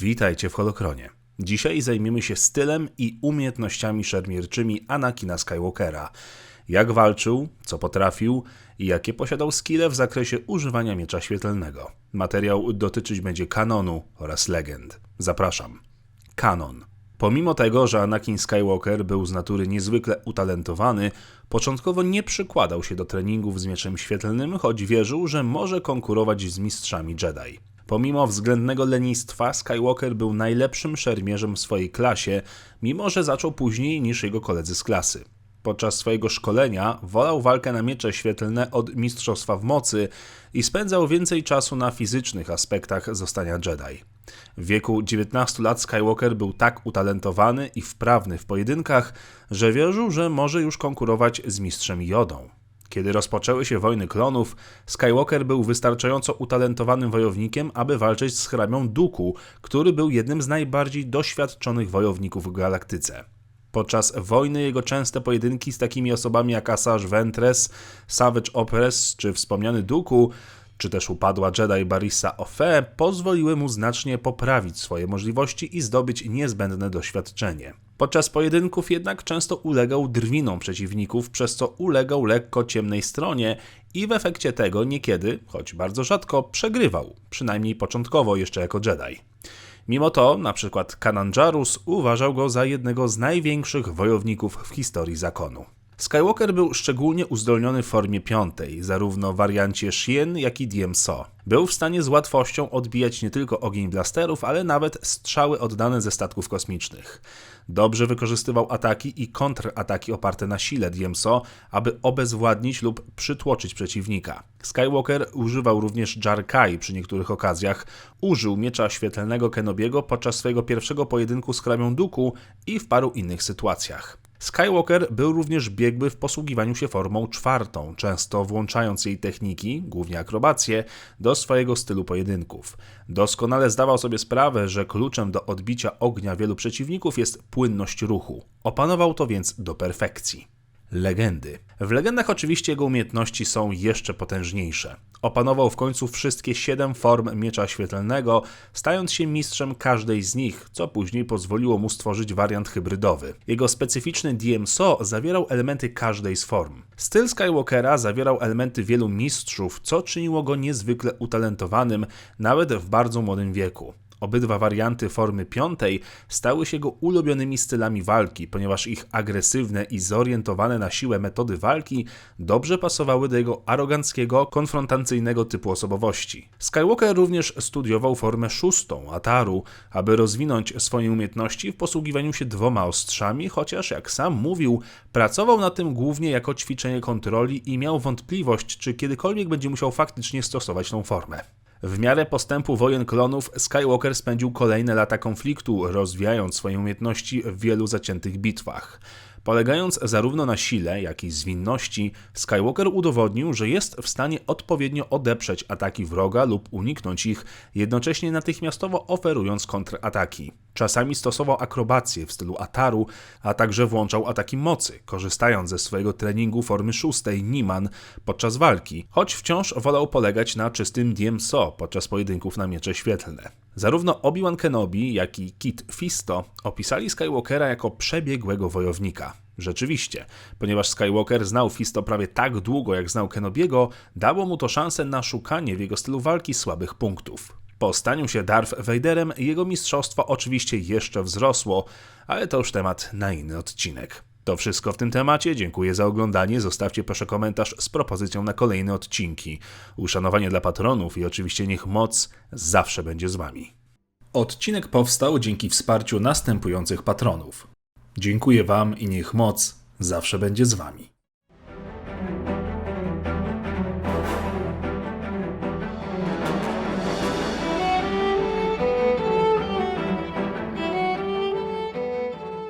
Witajcie w Holokronie. Dzisiaj zajmiemy się stylem i umiejętnościami szermierczymi Anakina Skywalkera. Jak walczył, co potrafił i jakie posiadał skille w zakresie używania miecza świetlnego. Materiał dotyczyć będzie kanonu oraz legend. Zapraszam. Kanon. Pomimo tego, że Anakin Skywalker był z natury niezwykle utalentowany, początkowo nie przykładał się do treningów z mieczem świetlnym, choć wierzył, że może konkurować z mistrzami Jedi. Pomimo względnego lenistwa, Skywalker był najlepszym szermierzem w swojej klasie, mimo że zaczął później niż jego koledzy z klasy. Podczas swojego szkolenia wolał walkę na miecze świetlne od mistrzostwa w mocy i spędzał więcej czasu na fizycznych aspektach zostania Jedi. W wieku 19 lat Skywalker był tak utalentowany i wprawny w pojedynkach, że wierzył, że może już konkurować z mistrzem Jodą. Kiedy rozpoczęły się wojny klonów, Skywalker był wystarczająco utalentowanym wojownikiem, aby walczyć z hrabą Duku, który był jednym z najbardziej doświadczonych wojowników w galaktyce. Podczas wojny jego częste pojedynki z takimi osobami jak Asajj Ventress, Savage Opress czy wspomniany Duku, czy też upadła Jedi Barissa Ofe, pozwoliły mu znacznie poprawić swoje możliwości i zdobyć niezbędne doświadczenie. Podczas pojedynków jednak często ulegał drwinom przeciwników, przez co ulegał lekko ciemnej stronie i w efekcie tego niekiedy, choć bardzo rzadko, przegrywał, przynajmniej początkowo jeszcze jako Jedi. Mimo to, na przykład Kanan Jarus uważał go za jednego z największych wojowników w historii zakonu. Skywalker był szczególnie uzdolniony w formie piątej, zarówno w wariancie Shien, jak i DMSO. Był w stanie z łatwością odbijać nie tylko ogień blasterów, ale nawet strzały oddane ze statków kosmicznych. Dobrze wykorzystywał ataki i kontrataki oparte na sile DMSO, aby obezwładnić lub przytłoczyć przeciwnika. Skywalker używał również Jarkai przy niektórych okazjach, użył miecza świetlnego Kenobiego podczas swojego pierwszego pojedynku z hrabią Duku i w paru innych sytuacjach. Skywalker był również biegły w posługiwaniu się formą czwartą, często włączając jej techniki, głównie akrobację, do swojego stylu pojedynków. Doskonale zdawał sobie sprawę, że kluczem do odbicia ognia wielu przeciwników jest płynność ruchu. Opanował to więc do perfekcji legendy. W legendach oczywiście jego umiejętności są jeszcze potężniejsze. Opanował w końcu wszystkie siedem form miecza świetlnego, stając się mistrzem każdej z nich, co później pozwoliło mu stworzyć wariant hybrydowy. Jego specyficzny DMSO zawierał elementy każdej z form. Styl Skywalkera zawierał elementy wielu mistrzów, co czyniło go niezwykle utalentowanym, nawet w bardzo młodym wieku. Obydwa warianty formy piątej stały się jego ulubionymi stylami walki, ponieważ ich agresywne i zorientowane na siłę metody walki dobrze pasowały do jego aroganckiego, konfrontacyjnego typu osobowości. Skywalker również studiował formę szóstą, Ataru, aby rozwinąć swoje umiejętności w posługiwaniu się dwoma ostrzami, chociaż jak sam mówił, pracował na tym głównie jako ćwiczenie kontroli i miał wątpliwość, czy kiedykolwiek będzie musiał faktycznie stosować tą formę. W miarę postępu wojen klonów Skywalker spędził kolejne lata konfliktu, rozwijając swoje umiejętności w wielu zaciętych bitwach. Polegając zarówno na sile, jak i zwinności, Skywalker udowodnił, że jest w stanie odpowiednio odeprzeć ataki wroga lub uniknąć ich, jednocześnie natychmiastowo oferując kontrataki. Czasami stosował akrobację w stylu Ataru, a także włączał ataki mocy, korzystając ze swojego treningu formy szóstej Niman podczas walki, choć wciąż wolał polegać na czystym DMSO podczas pojedynków na miecze świetlne. Zarówno Obi-Wan Kenobi, jak i Kit Fisto opisali Skywalkera jako przebiegłego wojownika. Rzeczywiście, ponieważ Skywalker znał Fisto prawie tak długo, jak znał Kenobiego, dało mu to szansę na szukanie w jego stylu walki słabych punktów. Po staniu się Darth Vaderem jego mistrzostwo oczywiście jeszcze wzrosło, ale to już temat na inny odcinek. To wszystko w tym temacie. Dziękuję za oglądanie. Zostawcie proszę komentarz z propozycją na kolejne odcinki. Uszanowanie dla patronów i oczywiście niech moc zawsze będzie z wami. Odcinek powstał dzięki wsparciu następujących patronów. Dziękuję wam i niech moc zawsze będzie z wami.